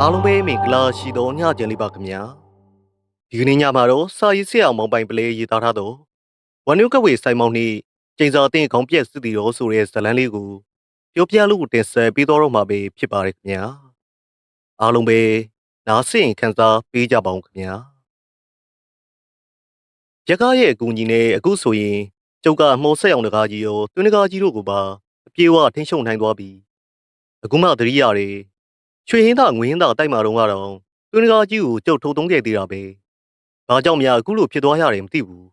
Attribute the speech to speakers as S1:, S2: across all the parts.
S1: အားလုံးပဲမင်္ဂလာရှိသောညချင်လေးပါခင်ဗျာဒီကနေ့ညမှာတော့စာရေးဆရာမောင်ပိုင်ပလေးရေးသားထားသောဝနုကဝေဆိုင်မောင်နှင့်ကျိန်စာအသင်းခေါင်းပြက်စစ်တီတော်ဆိုတဲ့ဇာတ်လမ်းလေးကိုပြောပြလို့တင်ဆက်ပေးတော်တော့မှာပဲဖြစ်ပါတယ်ခင်ဗျာအားလုံးပဲနားဆင်ခံစားပေးကြပါဦးခင်ဗျာရကားရဲ့အကူအညီနဲ့အခုဆိုရင်ကျုပ်ကမော်ဆက်အောင်တကားကြီးရောတွင်းတကားကြီးတို့ကိုပါအ ပြေးအဝထိန်းချုပ်နိုင်သွားပြီအခုမှသတိရတယ်ရွှေဟင်းသားငွေဟင်းသားတိုက်မာတော့ကတော့တွင်းကားကြီးကိုကျုပ်ထုတ်သုံးခဲ့သေးတာပဲ။ဘာကြောင့်များအခုလိုဖြစ်သွားရတယ်မသိဘူး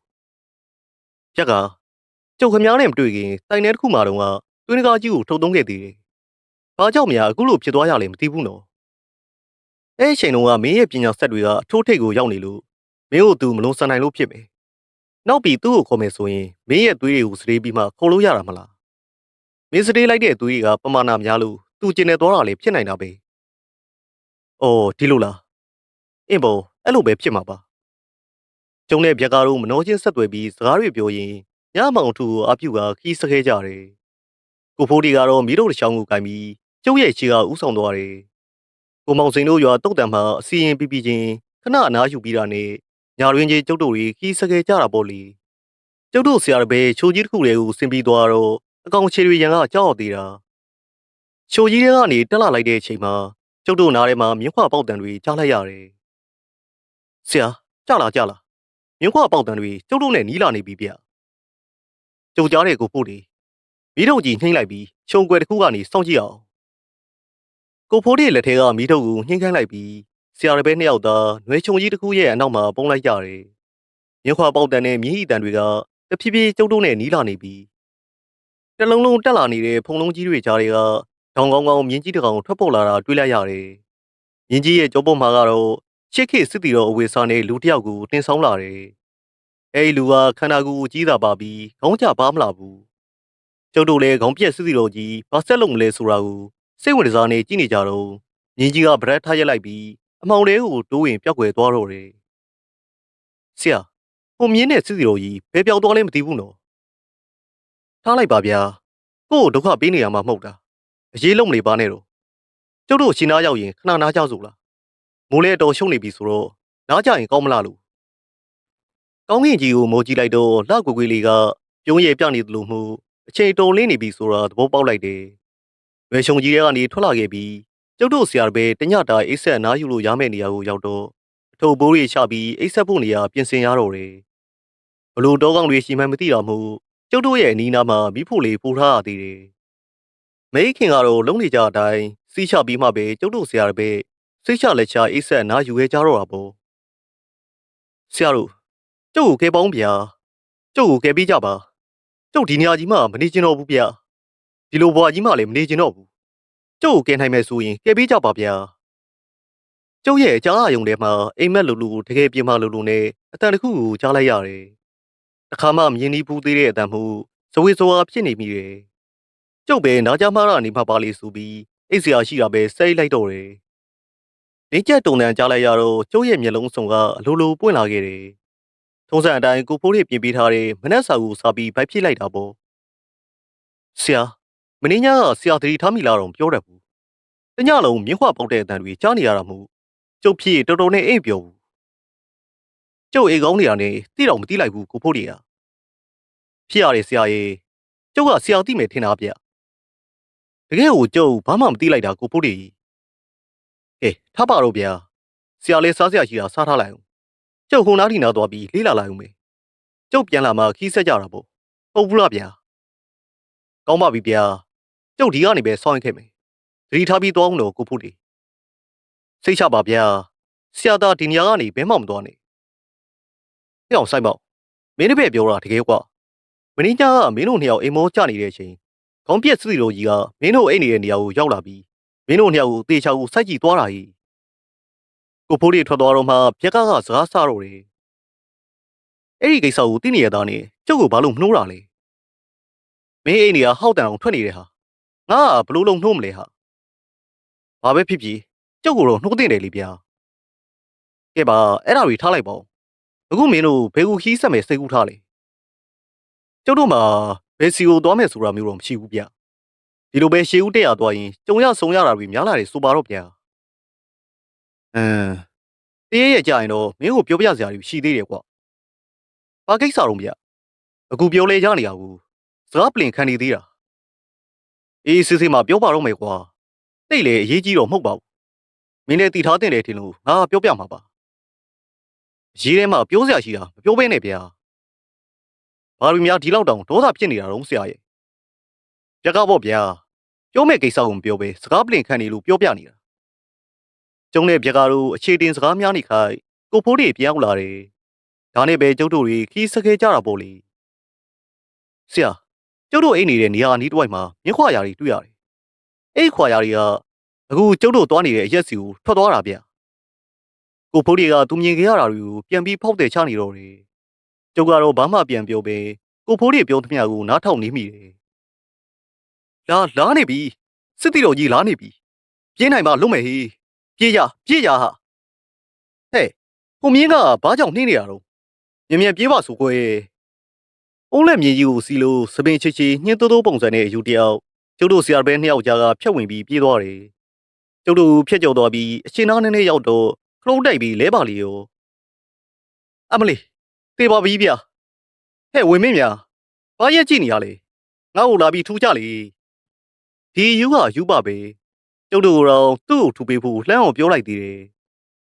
S1: ။ဖြက်ကကျုပ်ခမားနဲ့မတွေ့ခင်တိုင်ထဲတစ်ခုမှတော့ကတွင်းကားကြီးကိုထုတ်သုံးခဲ့သေးတယ်။ဘာကြောင့်များအခုလိုဖြစ်သွားရလဲမသိဘူးနော်။အဲအချိန်တုန်းကမင်းရဲ့ပညာဆက်တွေကအထိုးထိပ်ကိုရောက်နေလို့မင်းတို့သူမလုံးဆန်နိုင်လို့ဖြစ်မယ်။နောက်ပြီးသူ့ကိုခေါ်မယ်ဆိုရင်မင်းရဲ့သွေးတွေကိုစတေးပြီးမှခေါ်လို့ရတာမလား။ မင်းစတေးလိုက်တဲ့သွေးတွေကပမာဏများလို့သူကျင်နေသွားတာလေဖြစ်နိုင်တာပဲ။အော်ဒီလိုလားအင်းဘောအဲ့လိုပဲဖြစ်မှာပါကျုံတဲ့ဗျက်ကားတို့မနှောချင်းဆက်သွယ်ပြီးစကားတွေပြောရင်ညမောင်ထူကိုအပြုတ်ကခီးစခဲကြတယ်ကိုဖိုးဒီကတော့မီးတို့တစ်ချောင်းကိုကင်ပြီးကျုပ်ရဲ့ခြေကဥဆောင်သွားတယ်ကိုမောင်စိန်တို့ရွာတုတ်တံမှာအစီရင်ပြပြချင်းခဏအနားယူပြီးတာနဲ့ညာရင်းကြီးကျုပ်တို့တွေခီးစခဲကြတာပေါ့လေကျုပ်တို့ဆရာတပည့်ချိုကြီးတစ်ခုလေးကိုဆင်ပြီးသွားတော့ အကောင်ခြေတွေရန်ကကြောက်သေးတာချိုကြီးတွေကနေတက်လာလိုက်တဲ့အချိန်မှာကျုပ်တို့နားထဲမှာမြင်းခွာပေါက်တံတွေကြားလိုက်ရတယ်။ဆရာကြလာကြလာမြင်းခွာပေါက်တံတွေကျုပ်တို့နဲ့နီးလာနေပြီဗျ။ကျုပ်ကြားတဲ့ကိုဖို့တွေမီးတုပ်ကြီးနှိမ့်လိုက်ပြီးခြုံကွယ်တစ်ခုကနေစောင့်ကြည့်အောင်။ကိုဖိုးတွေလက်ထဲကမီးတုပ်ကိုနှိမ့်ခိုင်းလိုက်ပြီးဆရာတပည့်နှစ်ယောက်သာနှွေချုံကြီးတစ်ခုရဲ့အနောက်မှာပုံလိုက်ကြတယ်။မြင်းခွာပေါက်တံနဲ့မြင်းဤတံတွေကတဖြည်းဖြည်းကျုပ်တို့နဲ့နီးလာနေပြီ။ တလုံးလုံးတက်လာနေတဲ့ဖုံလုံးကြီးတွေကြားတွေကဒေါင်ကောင်းကောင်းမြင်းကြီးတစ်ကောင်ထွက်ပေါ်လာတာတွေ့လိုက်ရတယ်။မြင်းကြီးရဲ့ကြောပေါ်မှာကတော့ရှစ်ခေတ်စစ်တီတော်အဝေစားနဲ့လူတစ်ယောက်ကိုတင်ဆောင်လာတယ်။အဲဒီလူကခန္ဓာကိုယ်ကြီးသာပါပြီးခေါင်းကြပါမလာဘူး။ကျုပ်တို့လည်းခေါင်းပြက်စစ်တီတော်ကြီးဘာဆက်လုပ်မလဲဆိုတာကိုစိတ်ဝင်စားနေကြည့်နေကြတော့မြင်းကြီးကဗရက်ထားရက်လိုက်ပြီးအမောင်လေးကိုတိုးဝင်ပြောက်ွယ်သွားတော့တယ်။ဆရာဟိုမြင်းနဲ့စစ်တီတော်ကြီးဘယ်ပြောက်သွားလဲမသိဘူးနော်။ ထားလိုက်ပါဗျာ။ကို့ကိုဒုက္ခပေးနေရမှာမဟုတ်တာ။အရေးလုံးမနေပါနဲ့တော့။ကျုပ်တို့ရှင်နာရောက်ရင်ခဏနားကြစို့လား။မိုးလဲတော်ရှုံနေပြီဆိုတော့နားကြရင်ကောင်းမလားလို့။ကောင်းကင်ကြီးကိုမိုးကြည့်လိုက်တော့လှကွယ်ကွယ်လေးကပြုံးရည်ပြနေသလိုမှုအချိန်တော်လင်းနေပြီဆိုတာသဘောပေါက်လိုက်တယ်။ရွယ်ရှုံကြီးတွေကနေထွက်လာခဲ့ပြီးကျုပ်တို့ဆရာတပည့်တညတာအိတ်ဆက်နားယူလို့ရမယ့်နေရာကိုရောက်တော့အထုပ်ဘိုးတွေချပြီးအိတ်ဆက်ဖို့နေရာပြင်ဆင်ရတော့တယ်။ဘလို့တောကောင်းတွေရှိမှန်းမသိတာမို့ ကျုပ်တို့ရဲ့အနီးနားမှာမိဖို့လေးပို့ထားရသေးတယ်။မိခင်ကတော့လုံးနေကြအတိုင်းစီးချပြီးမှပဲကျုပ်တို့ဆရာတပည့်စိတ်ချလက်ချအိတ်ဆက်နားယူခဲ့ကြတော့တာပေါ့။ဆရာတို့ကျုပ်ကိုကဲပေါင်းဗျာ။ကျုပ်ကိုကဲပေးကြပါ။ကျုပ်ဒီနေရာကြီးမှမနေချင်တော့ဘူးဗျာ။ဒီလိုဘွားကြီးမှလည်းမနေချင်တော့ဘူး။ကျုပ်ကိုကဲနိုင်မယ်ဆိုရင်ကဲပေးကြပါဗျာ။ကျုပ်ရဲ့အကြားအယုံထဲမှာအိမ်မက်လူလူတကယ်ပြင်မလူလူနဲ့အတန်တစ်ခုကိုကြားလိုက်ရတယ်။ တစ်ခါမှမြင်နီးဘူးသေးတဲ့အတန်မှုဇဝေဇဝါဖြစ်နေမိတယ်။ကျုပ်ပဲနားကြမှားတာနေမှပါလေဆိုပြီးအိတ်ဆရာရှိတာပဲစိတ်လိုက်တော့တယ်။နေကျက်တုံတန်ကြားလိုက်ရတော့ကျုပ်ရဲ့မျက်လုံးစုံကအလိုလိုပွင့်လာခဲ့တယ်။ထုံးစံအတိုင်းကိုဖိုးတွေပြင်ပေးထားတဲ့မနက်စာကိုစားပြီးဗိုက်ဖြစ်လိုက်တာပေါ့။ဆရာမင်းညာကဆရာသတိထားမိလားတော့ပြောတတ်ဘူး။တညလုံးမြင်းခွပေါက်တဲ့အတန်တွေကြားနေရတာမို့ကျုပ်ဖြစ်တော်တော်နဲ့အိမ်ပြောဘူး။ ကျုပ်အိမ်ကောင်းနေတာနဲ့တိတော့မတိလိုက်ဘူးကိုဖိုးတွေက။ဖြစ်ရတယ်ဆရာရေကျုပ်ကဆရာတိမယ်ထင်တာဗျ။တကယ်ကိုကျုပ်ဘာမှမတိလိုက်တာကိုဖိုးတွေကြီး။ဟေးထားပါတော့ဗျာ။ဆရာလေးစားစရာရှိတာစားထားလိုက်အောင်။ကျုပ်ခုံနားထီနာသွားပြီးလေးလာလိုက်အောင်မေ။ကျုပ်ပြန်လာမှခီးဆက်ကြတာပေါ့။ဟုတ်ဘူးလားဗျာ။ကောင်းပါပြီဗျာ။ကျုပ်ဒီကနေပဲစောင့်ရင်ခဲ့မယ်။သတိထားပြီးသွားအောင်တော့ကိုဖိုးတွေ။စိတ်ချပါဗျာ။ဆရာသားဒီနေရာကနေဘဲမှမသွားနဲ့။ ပြောင်းဆိုင်မောက်မင်းတပည့်ပြောတာတကယ်ကွာ။မင်းညာကမင်းတို့နှစ်ယောက်အိမ်မောကြနေတဲ့အချိန်ခေါင်းပြက်စစ်တီတော်ကြီးကမင်းတို့အိမ်နေတဲ့နေရာကိုရောက်လာပြီးမင်းတို့နှစ်ယောက်ကိုတေချာကိုစိုက်ကြည့်သွားတာကြီးကိုဖိုးတွေထွက်သွားတော့မှပြက်ကကစကားဆတော့တယ်အဲ့ဒီကိစ္စကိုသိနေရတာနဲ့ကျုပ်ကဘာလို့မနှိုးတာလဲမင်းအိမ်နေကဟောက်တန်အောင်ထွက်နေတဲ့ဟာငါကဘလို့လုံးနှိုးမလဲဟာဘာပဲဖြစ်ဖြစ်ကျုပ်ကတော့နှိုးတင်တယ်လေဗျာကဲပါအဲ့ဒါတွေထားလိုက်ပါဦး အခုမင်းတို့ဘယ်ကူခီးဆက်မယ်စိတ်ကူးထားလဲကျုပ်တို့မှာဘယ်စီကိုသွားမယ်ဆိုတာမျိုးတော့မရှိဘူးဗျဒီလိုပဲရှေးဦးတက်ရသွားရင်ကြုံရဆုံရတာတွေများလာတယ်ဆိုပါတော့ဗျာအမ်တရေရဲ့ကြာရင်တော့မင်းကိုပြောပြစရာတွေရှိသေးတယ်ကွာဘာကိစ္စတော့ဗျာအခုပြောလဲကြနေရဘူးစကားပလင်ခံနေသေးတာအေးစစ်စစ်မှပြောပါတော့မယ်ကွာတိတ်လေအရေးကြီးတော့မဟုတ်ပါဘူးမင်းလည်းတည်ထားတင်တယ်ထင်လို့ငါပြောပြမှာပါ ရေးထဲမှာပြောစရာရှိတာမပြောဘဲနဲ့ဗျာဘာလို့များဒီလောက်တောင်ဒေါသဖြစ်နေတာတော့ဆရာရဲ့ပြကားပေါ့ဗျာပြောမဲ့ကိစ္စကိုမပြောဘဲစကားပလင်ခံနေလို့ပြောပြနေတာကျုံတဲ့ပြကားတို့အခြေတင်စကားများနေခိုင်ကိုဖိုးတွေပြောင်းလာတယ်ဒါနဲ့ပဲကျုပ်တို့တွေခီးစခဲကြတာပေါ့လေဆရာကျုပ်တို့အိတ်နေတဲ့နေရာအနီးတစ်ဝိုက်မှာမြင်းခွာရာတွေတွေ့ရတယ်အဲ့ခွာရာတွေကအခုကျုပ်တို့သွားနေတဲ့အရက်စီကိုထွက်သွားတာဗျ ကိုဖိုးတွေကသူမြင်ခဲ့ရတာတွေကိုပြန်ပြီးဖောက်တယ်ချနေတော့တယ်ကျုပ်ကတော့ဘာမှပြန်ပြောပဲကိုဖိုးတွေပြောသမျှကိုနားထောင်နေမိတယ်လာလာနေပြီစစ်တီတော်ကြီးလာနေပြီပြင်းနိုင်မှလွတ်မယ်ဟေးပြေးရပြေးရဟာဟဲ့ကိုမြင်းကဘာကြောင့်နှင်းနေရတော့မြင်မြင်ပြေးပါဆိုကွယ်အုံးလက်မြင်ကြီးကိုစီလို့စပင်ချီချီညှင်းတိုးတိုးပုံစံနဲ့အယူတယောက်ကျုပ်တို့ဆရာဘဲနှစ်ယောက်ကြားကဖြတ်ဝင်ပြီးပြေးသွားတယ်ကျုပ်တို့ဖြတ်ကျော်သွားပြီးအချင်းသားနည်းနည်းရောက်တော့ ခလုံးတိုက်ပြီးလဲပါလီရောအမလီတေးပါပြီဗျဟဲ့ဝင်မင်းများဘာရက်ကြည့်နေရလဲငါ့ကိုလာပြီးထူးကြလေဒီယူဟာယူပါပဲကျုပ်တို့ကတော့သူ့ကိုထူပေးဖို့လှမ်းအောင်ပြောလိုက်သေးတယ်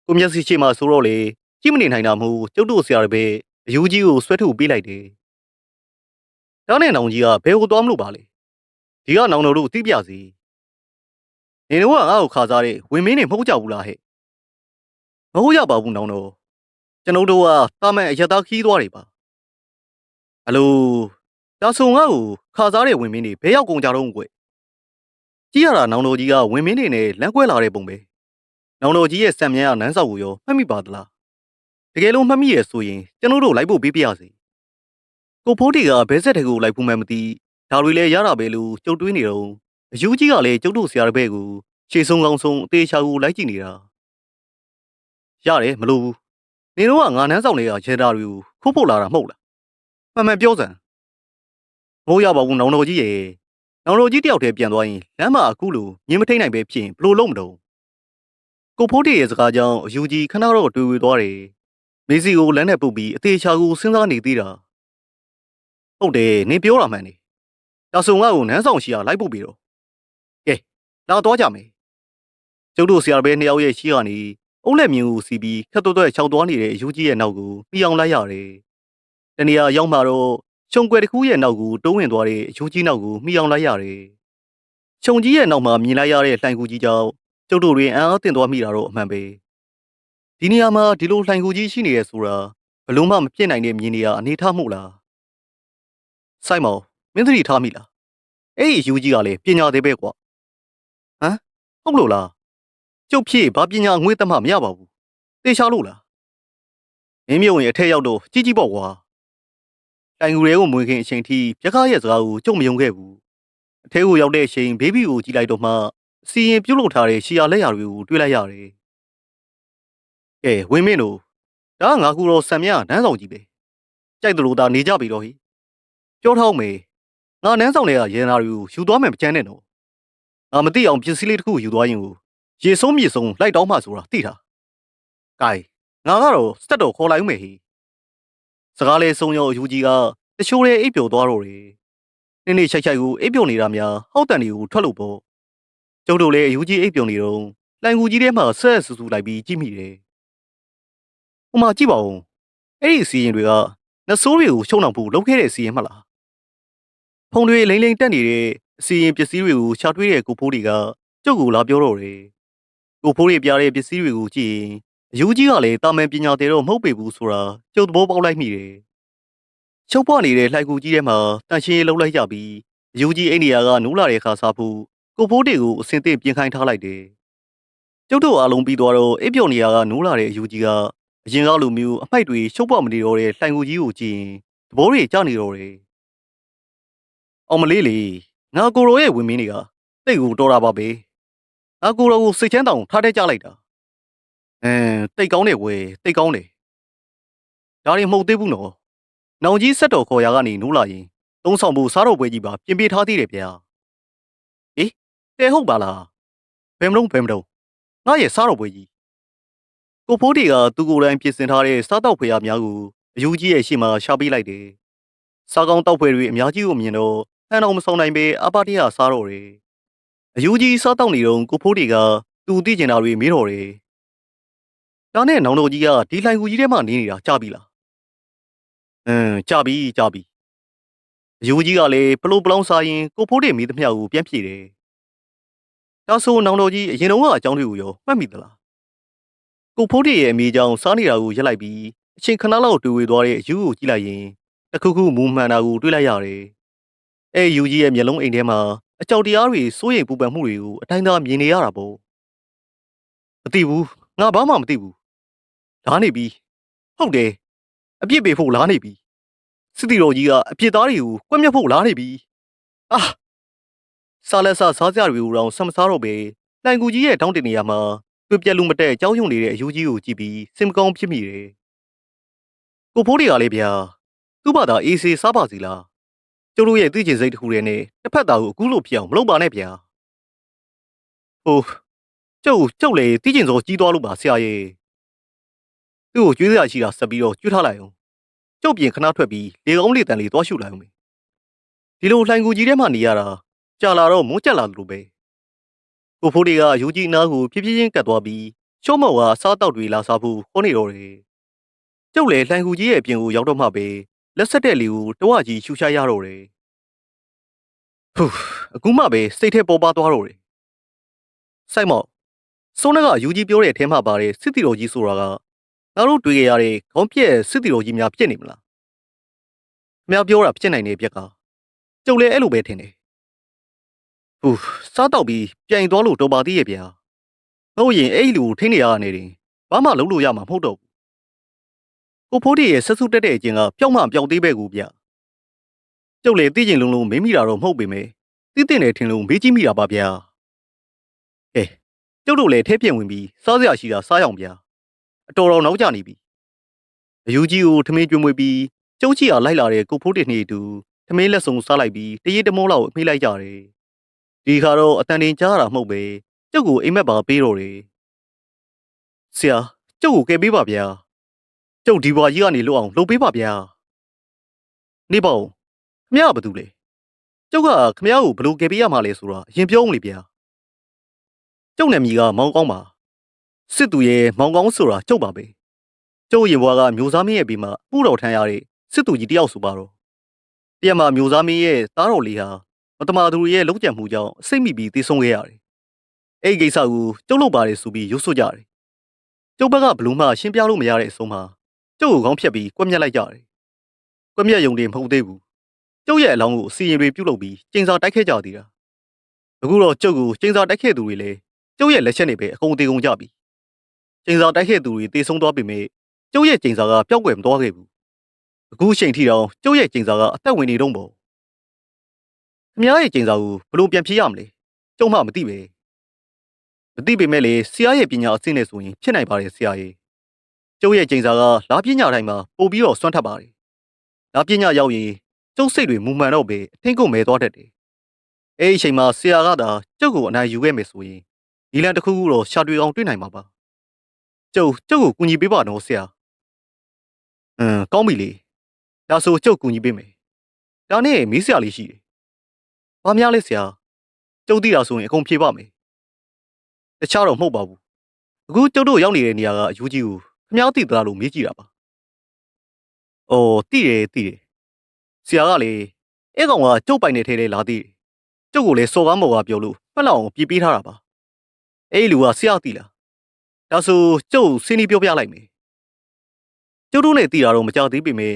S1: ကိုမျက်စိရှိမှဆိုတော့လေကြည့်မနေနိုင်တာမဟုတ်ကျုပ်တို့ဆရာတပည့်အယူကြီးကိုဆွဲထုတ်ပေးလိုက်တယ်ဒါနဲ့နောင်ကြီးကဘယ်ကိုသွားမလို့ပါလဲဒီကနောင်တော်တို့သိပြစီနေတော့ငါ့ကိုခါစားတဲ့ဝင်မင်းနေမဟုတ်ကြဘူးလားဟဲ့ မဟုတ်ရပါဘူးနောင်တော်ကျွန်တော်တို့ကတာမန်အရသာခီးသွားတယ်ပါအလိုဒါဆိုငါ့ကိုခါစားတဲ့ဝင်မင်းတွေဘယ်ရောက်ကုန်ကြတော့ကွကြည့်ရတာနောင်တော်ကြီးကဝင်မင်းတွေနဲ့လမ်းကွဲလာတဲ့ပုံပဲနောင်တော်ကြီးရဲ့စံမြန်းကနန်းဆောက်ကိုရောမှတ်မိပါသလားတကယ်လို့မှတ်မိရဆိုရင်ကျွန်တော်တို့လိုက်ဖို့ပေးပြရစီကိုဖိုးတီကဘဲဆက်တကူလိုက်ဖို့မှမသိဒါတွေလည်းရတာပဲလို့ကြုတ်တွေးနေတော့အယူကြီးကလည်းကျုပ်တို့ဆရာတပည့်ကိုရှေ့ဆုံးကောင်းဆုံးအသေးချာကိုလိုက်ကြည့်နေတာ ရတယ်မလို့ဘူးနေတော့ကငါနန်းဆောင်တွေကရေတာတွေကိုခိုးဖို့လာတာမဟုတ်လားမှန်မှန်ပြောစမ်းမဟုတ်ရပါဘူးနောင်တော်ကြီးရဲ့နောင်တော်ကြီးတယောက်တည်းပြန်သွားရင်လမ်းမှာအခုလိုမြင်မထိန်နိုင်ပဲဖြစ်ရင်ဘလို့လုံးမတော့ကိုဖိုးတီရဲ့စကားကြောင့်အယူကြီးခဏတော့တွေ့ဝေသွားတယ်မေစီကိုလမ်းနဲ့ပုတ်ပြီးအသေးချာကိုစဉ်းစားနေသေးတာဟုတ်တယ်နင်ပြောတာမှန်တယ်ဒါဆိုငါ့ကိုနန်းဆောင်ရှိရလိုက်ဖို့ပြီးတော့ကဲလာတော့ကြမယ်ကျုပ်တို့ဆရာဘဲနှစ်ယောက်ရဲ့ရှိရနေ အုံးလက်မြင်းကိုစီးပြီးခက်တွတ်တွတ်ခြောက်သွားနေတဲ့အယူကြီးရဲ့နောက်ကိုပြီးအောင်လိုက်ရတယ်တနေရာရောက်မှတော့ရှုံကွယ်တစ်ခုရဲ့နောက်ကိုတိုးဝင်သွားတဲ့အယူကြီးနောက်ကိုမိအောင်လိုက်ရတယ်ရှုံကြီးရဲ့နောက်မှာမြင်လိုက်ရတဲ့လှိုင်ကူကြီးကြောင့်ကျုပ်တို့တွေအံ့အားသင့်သွားမိတာတော့အမှန်ပဲဒီနေရာမှာဒီလိုလှိုင်ကူကြီးရှိနေရဆိုတာဘလို့မှမပြစ်နိုင်တဲ့မြင်နေရအနေထားမှုလားစိုက်မောင်မင်းသတိထားမိလားအဲ့ဒီယူကြီးကလည်းပညာသေးပဲကွာဟမ်ဟုတ်လို့လား ကျုပ်ဖြစ်ဘာပညာငွေသက်မှမရပါဘူးတေချာလို့လားမင်းမြုံရဲ့အထက်ရောက်တော့ကြီးကြီးပေါ့ကွာတိုင်ကူတွေကိုမွေခင်အချိန်ထိပြကားရဲ့စကားကိုကျုပ်မယုံခဲ့ဘူးအထဲကိုရောက်တဲ့အချိန်ဘေဘီကိုကြည့်လိုက်တော့မှစီရင်ပြုတ်လုထားတဲ့ရှီယာလက်ရာတွေကိုတွေ့လိုက်ရတယ်ကဲဝင်းမင်းတို့ဒါကငါကူတော့ဆံမြနန်းဆောင်ကြီးပဲကြိုက်တယ်လို့သာနေကြပြီတော့ဟိပြောထောက်မေငါနန်းဆောင်တွေကရန်နာတွေကိုယူသွားမယ်မချမ်းနဲ့တော့ငါမသိအောင်ပစ္စည်းလေးတစ်ခုယူသွားရင်ကို ရေဆုံးမြေဆုံးလိုက်တောင်းမှဆိုတာသိတာကဲငါကတော့စတက်တော်ခေါ်လိုက်ဦးမယ်ဟိစကားလေးဆုံးရောအယူကြီးကတချို့ရဲ့အိပ်ပျော်သွားတော့တယ်နေ့နေ့ချိုက်ချိုက်ကိုအိပ်ပျော်နေတာများဟောက်တန်တွေကိုထွက်လို့ပေါ့ကျုပ်တို့လည်းအယူကြီးအိပ်ပျော်နေတော့လိုင်ကူကြီးထဲမှာဆက်ဆူဆူလိုက်ပြီးကြည့်မိတယ်ဟိုမှာကြည့်ပါဦးအဲ့ဒီစီရင်တွေကနဆိုးတွေကိုရှုံအောင်ဖို့လုပ်ခဲ့တဲ့စီရင်မှလားဖုံတွေလိမ့်လိမ့်တက်နေတဲ့အစီရင်ပစ္စည်းတွေကိုရှာတွေးတဲ့ကိုဖိုးတွေကကျုပ်ကိုလာပြောတော့တယ် ကိုဖိုးတွေပြတဲ့ပစ္စည်းတွေကိုကြည့်ရင်အယူကြီးကလည်းတာမန်ပညာတွေတော့မဟုတ်ပေဘူးဆိုတာကျုပ်သဘောပေါက်လိုက်မိတယ်ချုပ်ပွားနေတဲ့လှိုက်ကူကြီးထဲမှာတန်ရှင်းလှုပ်လိုက်ကြပြီးအယူကြီးအိန္ဒိယကနိုးလာတဲ့အခါစားဖို့ကိုဖိုးတွေကိုအစင်သင့်ပြင်ခိုင်းထားလိုက်တယ်ကျုပ်တို့အားလုံးပြီးသွားတော့အိပ်ပျော်နေရကနိုးလာတဲ့အယူကြီးကအရင်ကလိုမျိုးအမိုက်တွေရှုပ်ပွားမနေတော့တဲ့လှိုင်ကူကြီးကိုကြည့်ရင်သဘောတွေကျနေတော့တယ်အောင်မလေးလေငါကိုရောရဲ့ဝင်မင်းတွေကတိတ်ကိုတော်တာပါပဲ ငါကိုရောကိုစိတ်ချမ်းတောင်ထားတဲ့ကြလိုက်တာအင်းတိတ်ကောင်းတယ်ဝယ်တိတ်ကောင်းတယ်ဒါတွေမဟုတ်သေးဘူးနော်နောင်ကြီးဆက်တော်ခေါ်ရာကနေနိုးလာရင်သုံးဆောင်ဖို့စားတော်ပွဲကြီးပါပြင်ပေးထားသေးတယ်ဗျာတဲဟုတ်ပါလားဘယ်မလို့ဘယ်မလို့ငါရဲ့စားတော်ပွဲကြီးကိုဖိုးတီကသူကိုယ်တိုင်ပြင်ဆင်ထားတဲ့စားတောက်ဖွေရများကိုအယူကြီးရဲ့ရှေ့မှာရှာပေးလိုက်တယ်စားကောင်းတောက်ဖွေတွေအများကြီးကိုမြင်တော့ဟန်အောင်မဆောင်နိုင်ပဲအပါတရစားတော့တယ် အယူကြီးစားတောက်နေတော့ကိုဖိုးတီကသူသိကျင်တာတွေမေးတော့တယ်ဒါနဲ့နောင်တော်ကြီးကဒီလှိုင်ကူကြီးထဲမှာနေနေတာကြားပြီလားအင်းကြားပြီကြားပြီအယူကြီးကလည်းပလိုပလောင်းစားရင်ကိုဖိုးတီမိသမျှကိုပြန်ဖြေတယ်ဒါဆိုနောင်တော်ကြီးအရင်တော့ကအကြောင်းတွေကိုရောမှတ်မိသလားကိုဖိုးတီရဲ့အမိကြောင်စားနေတာကိုရက်လိုက်ပြီးအချိန်ခဏလောက်တွေ့ဝေသွားတဲ့အယူကိုကြည့်လိုက်ရင်တစ်ခုခုမူမှန်တာကိုတွေ့လိုက်ရတယ်။ အဲယူကြီးရဲ့မျက်လုံးအိမ်ထဲမှာအကြောက်တရားတွေစိုးရိမ်ပူပန်မှုတွေကိုအတိုင်းသားမြင်နေရတာပေါ့။မသိဘူးငါဘာမှမသိဘူး။လားနေပြီ။ဟုတ်တယ်။အပြစ်ပေးဖို့လားနေပြီ။စစ်တီတော်ကြီးကအပြစ်သားတွေကိုကွက်မြက်ဖို့လားနေပြီ။အာစားလက်စားစားကြတွေကိုတော့ဆမ်မစားတော့ပဲလှိုင်ကူကြီးရဲ့တောင်းတင်နေရမှာသူပြက်လူမတက်ကြောင်းယုံနေတဲ့အယူကြီးကိုကြည့်ပြီးစင်မကောင်းဖြစ်မိတယ်။ကိုဖိုးတွေကလည်းဗျာသူ့ဘာသာအေးဆေးစားပါစီလား။ ကျုပ်တို့ရဲ့သိချင်စိတ်တစ်ခုတည်းနဲ့တစ်ဖက်သားကိုအခုလိုဖြစ်အောင်မလုပ်ပါနဲ့ဗျာ။ဟိုကျုပ်ကျုပ်လေသိချင်စောကြီးသွားလို့ပါဆရာရဲ့။သူ့ကိုကျွေးစရာရှိတာဆက်ပြီးတော့ကျွေးထားလိုက်အောင်။ကျုပ်ပြင်ခဏထွက်ပြီးလေကောင်းလေတန်လေးသွားရှုလိုက်အောင်မေ။ဒီလိုလှိုင်ကူကြီးထဲမှာနေရတာကြာလာတော့မိုးကြက်လာလို့ပဲ။ကိုဖိုးတွေကယူကြီးနားကိုဖြည်းဖြည်းချင်းကတ်သွားပြီးရှော့မော်ကစားတောက်တွေလာစားဖို့ခေါ်နေတော့တယ်။ကျုပ်လည်းလှိုင်ကူကြီးရဲ့အပြင်ကိုရောက်တော့မှပဲ လက်ဆက်တဲ့လီကိုတဝကြီးရှူရှာရတော့တယ်။ဟူးအခုမှပဲစိတ်ထဲပေါ်ပါသွားတော့တယ်။စိုက်မောက်စိုးနကယူကြီးပြောတဲ့အထဲမှာပါတဲ့စစ်တီတော်ကြီးဆိုတာကငါတို့တွေ့ကြရတဲ့ခေါင်းပြက်စစ်တီတော်ကြီးများဖြစ်နေမလား။ခင်ဗျားပြောတာဖြစ်နိုင်တဲ့ပြက်ကကျုပ်လည်းအဲ့လိုပဲထင်တယ်။ဟူစားတော့ပြီးပြန်သွားလို့တော်ပါသေးရဲ့ဗျာဟုတ်ရင်အဲ့ဒီလူကိုထိန်းနေရတာနေတယ်ဘာမှလုပ်လို့ရမှာမဟုတ်တော့ဘူး ကိုဖိုးတီရဲ့ဆက်စုတက်တဲ့အကျင်ကပျောက်မှပျောက်သေးပဲကူဗျကျုပ်လည်းသိကျင်လုံးလုံးမေးမိတာတော့မဟုတ်ပေမဲ့သိတဲ့နေထင်လို့မေးကြည့်မိတာပါဗျာဟဲ့ကျုပ်တို့လည်းထဲပြင်ဝင်ပြီးစားစရာရှိတာစားရအောင်ဗျာအတော်တော်နောက်ကျနေပြီအယူကြီးကိုထမင်းကျွေးမွေးပြီးကျုပ်ချီအားလိုက်လာတဲ့ကိုဖိုးတီနှစ်အတူထမင်းလက်စုံစားလိုက်ပြီးတရေတမောလောက်အမိလိုက်ကြတယ်ဒီခါတော့အတန်တင်ကြားရတာမဟုတ်ပဲကျုပ်ကိုအိမ်မက်ပါပေးတော့တယ်ဆရာကျုပ်ကိုကယ်ပေးပါဗျာ ကျုပ်ဒီဘွာကြီးကနေလွတ်အောင်လှုပ်ပေးပါဗျာနေပါဦးခမရဘာတူလဲကျုပ်ကခမရကိုဘယ်လိုကယ်ပေးရမှာလဲဆိုတာအရင်ပြောဦးလေဗျာကျုပ်နာမည်ကမောင်ကောင်းပါစစ်သူရဲ့မောင်ကောင်းဆိုတာကျုပ်ပါပဲကျုပ်ရင်ဘွားကမျိုးစားမင်းရဲ့ပြီးမှပူတော်ထမ်းရတဲ့စစ်သူကြီးတယောက်ဆိုပါတော့တရက်မှာမျိုးစားမင်းရဲ့သားတော်လေးဟာမတမာသူတွေရဲ့လုံးကြံမှုကြောင့်စိတ်မိပြီးသေဆုံးခဲ့ရတယ်။အဲ့ဒီကိစ္စကိုကျုပ်လုပ်ပါတယ်ဆိုပြီးရုပ်ဆွကြတယ်။ကျုပ်ဘက်ကဘလို့မှရှင်းပြလို့မရတဲ့အဆုံးမှာ ကျုပ်ကိုခေါင်းဖြတ်ပြီးကွက်မြက်လိုက်ကြတယ်။ကွက်မြက်ယုံတယ်မဟုတ်သေးဘူး။ကျုပ်ရဲ့အလောင်းကိုအစီရင်တွေပြုတ်လုပ်ပြီးကျင်းစာတိုက်ခဲ့ကြသေးတာ။အခုတော့ကျုပ်ကိုကျင်းစာတိုက်ခဲ့သူတွေလည်းကျုပ်ရဲ့လက်ချက်နဲ့ပဲအကုန်သေးကုန်ကြပြီ။ကျင်းစာတိုက်ခဲ့သူတွေသေဆုံးသွားပြီမဲ့ကျုပ်ရဲ့ကျင်းစာကပျောက်ကွယ်မသွားခဲ့ဘူး။အခုချိန်ထိတောင်ကျုပ်ရဲ့ကျင်းစာကအသက်ဝင်နေတော့ပေါ့။ခမားရဲ့ကျိန်စာကိုဘလို့ပြန်ဖြေရမလဲ။ကျုံမှမသိပဲ။မသိပေမဲ့လေဆရာရဲ့ပညာအဆင့်နဲ့ဆိုရင်ဖြစ်နိုင်ပါတယ်ဆရာရဲ့။ ကျုပ်ရဲ့ကျိန်စာကလာပညာတိုင်းမှာပို့ပြီးတော့စွန့်ထပ်ပါတယ်။လာပညာရောက်ရင်ကျုပ်စိတ်တွေမူမှန်တော့ပဲအထင်ကုန်မဲသွားတတ်တယ်။အဲဒီအချိန်မှာဆရာကသာကျုပ်ကိုအနိုင်ယူခဲ့မယ်ဆိုရင်ဒီလန်တစ်ခုခုတော့ရှာတွေ့အောင်တွေ့နိုင်မှာပါ။ကျုပ်ကျုပ်ကိုကူညီပေးပါတော့ဆရာ။အင်းကောင်းပြီလေ။ဒါဆိုကျုပ်ကူညီပေးမယ်။ဒါနဲ့မီးဆရာလေးရှိတယ်။ဘာများလဲဆရာ။ကျုပ်သိတာဆိုရင်အကုန်ဖြေပါမယ်။တခြားတော့မဟုတ်ပါဘူး။အခုကျုပ်တို့ရောက်နေတဲ့နေရာကအယူကြီးကို ခမားသိသလားလို့မေးကြည့်တာပါ။အော်သိတယ်သိတယ်။ဆရာကလေအဲ့ကောင်ကကျုပ်ပိုင်နေထဲထဲလာသေးတယ်။ကျုပ်ကိုလည်းစော်ကားမော်ကားပြောလို့မှတ်လောက်အောင်ပြေးပေးထားတာပါ။အဲ့ဒီလူကဆရာသိလား။ဒါဆိုကျုပ်စင်းနီးပြောပြလိုက်မယ်။ကျုပ်တို့နဲ့သိတာတော့မကြသေးပေမဲ့